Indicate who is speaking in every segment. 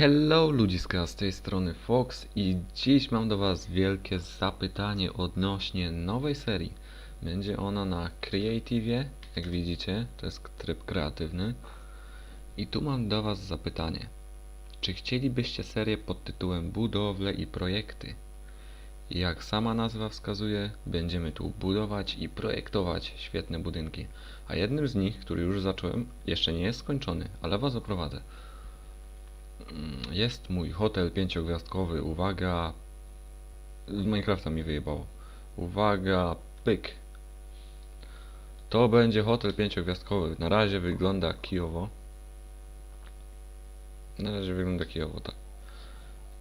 Speaker 1: Hello ludziska, z tej strony Fox i dziś mam do was wielkie zapytanie odnośnie nowej serii. Będzie ona na Creative, jak widzicie, to jest tryb kreatywny. I tu mam do was zapytanie. Czy chcielibyście serię pod tytułem Budowle i Projekty? Jak sama nazwa wskazuje, będziemy tu budować i projektować świetne budynki. A jednym z nich, który już zacząłem, jeszcze nie jest skończony, ale was oprowadzę. Mm, Jest mój hotel pięciogwiazdkowy. Uwaga. Z Minecrafta mi wyjebało. Uwaga, pyk. To będzie hotel pięciogwiazdkowy. Na razie wygląda kijowo. Na razie wygląda kijowo, tak.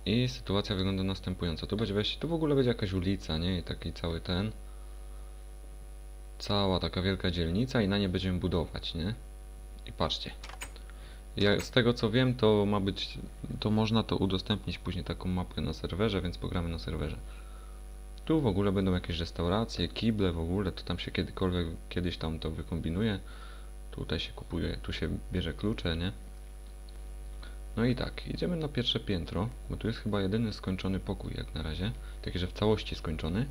Speaker 1: I sytuacja wygląda następująco. Tu będzie wejście, tu w ogóle będzie jakaś ulica, nie? I taki cały ten. Cała taka wielka dzielnica i na nie będziemy budować, nie? I patrzcie. Ja, z tego co wiem, to ma być, to można to udostępnić później taką mapkę na serwerze, więc pogramy na serwerze. Tu w ogóle będą jakieś restauracje, kible w ogóle, to tam się kiedykolwiek, kiedyś tam to wykombinuje. Tutaj się kupuje, tu się bierze klucze, nie? No i tak, idziemy na pierwsze piętro, bo tu jest chyba jedyny skończony pokój jak na razie. Taki, że w całości skończony.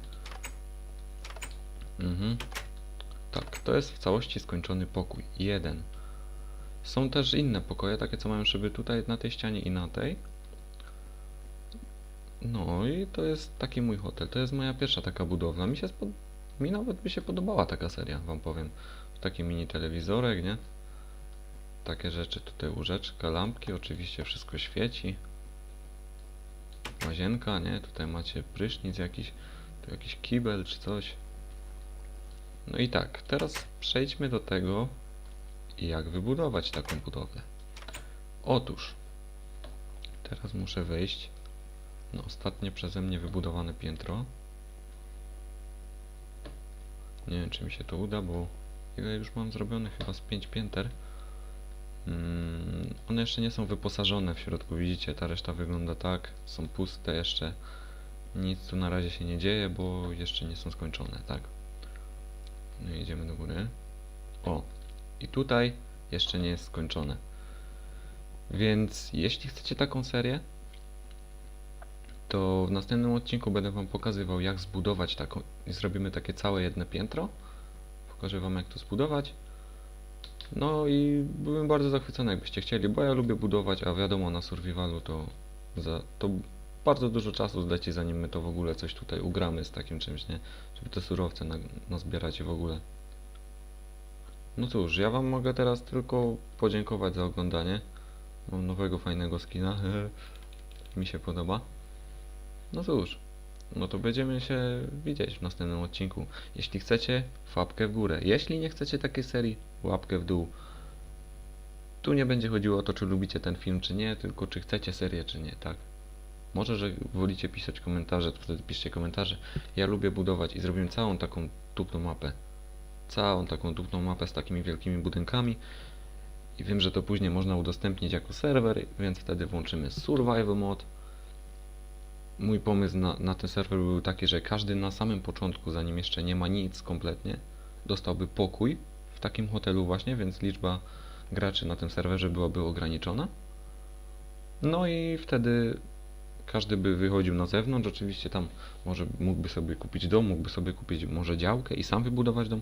Speaker 1: Mhm. Tak, to jest w całości skończony pokój. Jeden. Są też inne pokoje, takie co mają szyby tutaj na tej ścianie i na tej. No i to jest taki mój hotel. To jest moja pierwsza taka budowla. Mi się spod... mi nawet by się podobała taka seria, wam powiem. Taki mini telewizorek, nie? Takie rzeczy, tutaj łóżeczka, lampki, oczywiście wszystko świeci. Łazienka, nie? Tutaj macie prysznic jakiś, tu jakiś kibel czy coś. No i tak, teraz przejdźmy do tego, jak wybudować taką budowlę. Otóż, teraz muszę wejść na ostatnie przeze mnie wybudowane piętro. Nie wiem, czy mi się to uda, bo ile już mam zrobione? Chyba z 5 pięter. Mm, one jeszcze nie są wyposażone w środku, widzicie, ta reszta wygląda tak, są puste jeszcze. Nic tu na razie się nie dzieje, bo jeszcze nie są skończone, tak? No idziemy do góry. I tutaj jeszcze nie jest skończone. Więc jeśli chcecie taką serię, to w następnym odcinku będę Wam pokazywał, jak zbudować taką. Zrobimy takie całe jedno piętro. Pokażę Wam, jak to zbudować. No i byłem bardzo zachwycony, jakbyście chcieli, bo ja lubię budować, a wiadomo, na survivalu to, za, to bardzo dużo czasu zleci, zanim my to w ogóle coś tutaj ugramy z takim czymś, nie? Żeby te surowce na, nazbierać i w ogóle. No cóż, ja wam mogę teraz tylko podziękować za oglądanie. Mam nowego fajnego skina. Mi się podoba. No cóż, no to będziemy się widzieć w następnym odcinku. Jeśli chcecie, łapkę w górę. Jeśli nie chcecie takiej serii, łapkę w dół. Tu nie będzie chodziło o to, czy lubicie ten film, czy nie, tylko czy chcecie serię, czy nie, tak? Może, że wolicie pisać komentarze, to wtedy piszcie komentarze. Ja lubię budować i zrobiłem całą taką tupną mapę całą taką dupną mapę z takimi wielkimi budynkami i wiem, że to później można udostępnić jako serwer, więc wtedy włączymy survival mod. Mój pomysł na, na ten serwer był taki, że każdy na samym początku, zanim jeszcze nie ma nic kompletnie, dostałby pokój w takim hotelu właśnie, więc liczba graczy na tym serwerze byłaby ograniczona. No i wtedy każdy by wychodził na zewnątrz, oczywiście tam może mógłby sobie kupić dom, mógłby sobie kupić może działkę i sam wybudować dom.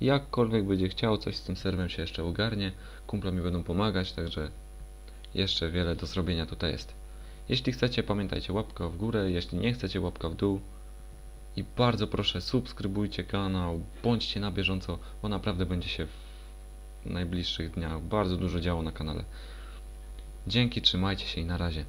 Speaker 1: Jakkolwiek będzie chciał, coś z tym serwem się jeszcze ogarnie, kumple mi będą pomagać, także jeszcze wiele do zrobienia tutaj jest. Jeśli chcecie, pamiętajcie łapka w górę, jeśli nie chcecie, łapka w dół. I bardzo proszę, subskrybujcie kanał, bądźcie na bieżąco, bo naprawdę będzie się w najbliższych dniach bardzo dużo działo na kanale. Dzięki, trzymajcie się i na razie.